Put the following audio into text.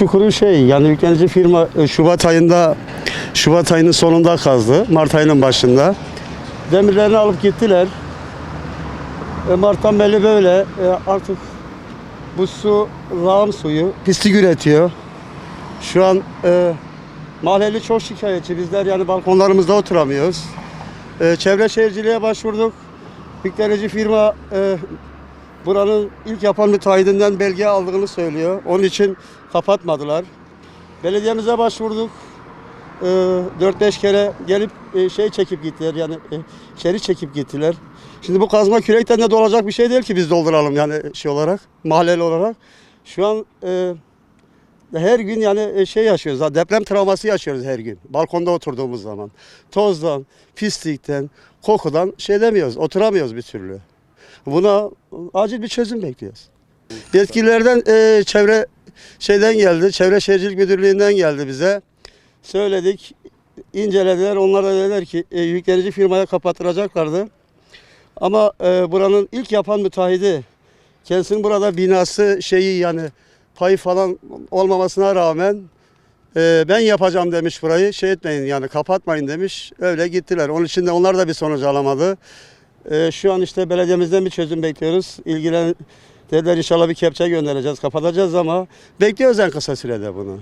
Çukuru şey yani yüklenici firma e, Şubat ayında Şubat ayının sonunda kazdı. Mart ayının başında. Demirlerini alıp gittiler. E, Mart'tan beri böyle E, artık bu su lağım suyu pislik üretiyor. Şu an e, mahalleli çok şikayetçi. Bizler yani balkonlarımızda oturamıyoruz. E, çevre şehirciliğe başvurduk. Yüklenici firma e, buranın ilk yapan müteahhidinden belge aldığını söylüyor. Onun için kapatmadılar. Belediyemize başvurduk. Ee, 4-5 kere gelip e, şey çekip gittiler yani e, içeri çekip gittiler. Şimdi bu kazma kürekten de dolacak bir şey değil ki biz dolduralım yani şey olarak, mahalleli olarak. Şu an e, her gün yani e, şey yaşıyoruz, deprem travması yaşıyoruz her gün. Balkonda oturduğumuz zaman. Tozdan, pislikten, kokudan şey demiyoruz, oturamıyoruz bir türlü. Buna acil bir çözüm bekliyoruz. Yetkililerden e, çevre şeyden geldi, Çevre Şehircilik Müdürlüğü'nden geldi bize. Söyledik, incelediler. Onlar da dediler ki e, yüklenici firmaya kapattıracaklardı. Ama e, buranın ilk yapan müteahhidi, kendisinin burada binası şeyi yani payı falan olmamasına rağmen e, ben yapacağım demiş burayı. Şey etmeyin yani kapatmayın demiş. Öyle gittiler. Onun için de onlar da bir sonuç alamadı. E, şu an işte belediyemizden bir çözüm bekliyoruz. İlgilen dediler inşallah bir kepçe göndereceğiz, kapatacağız ama bekliyoruz en kısa sürede bunu.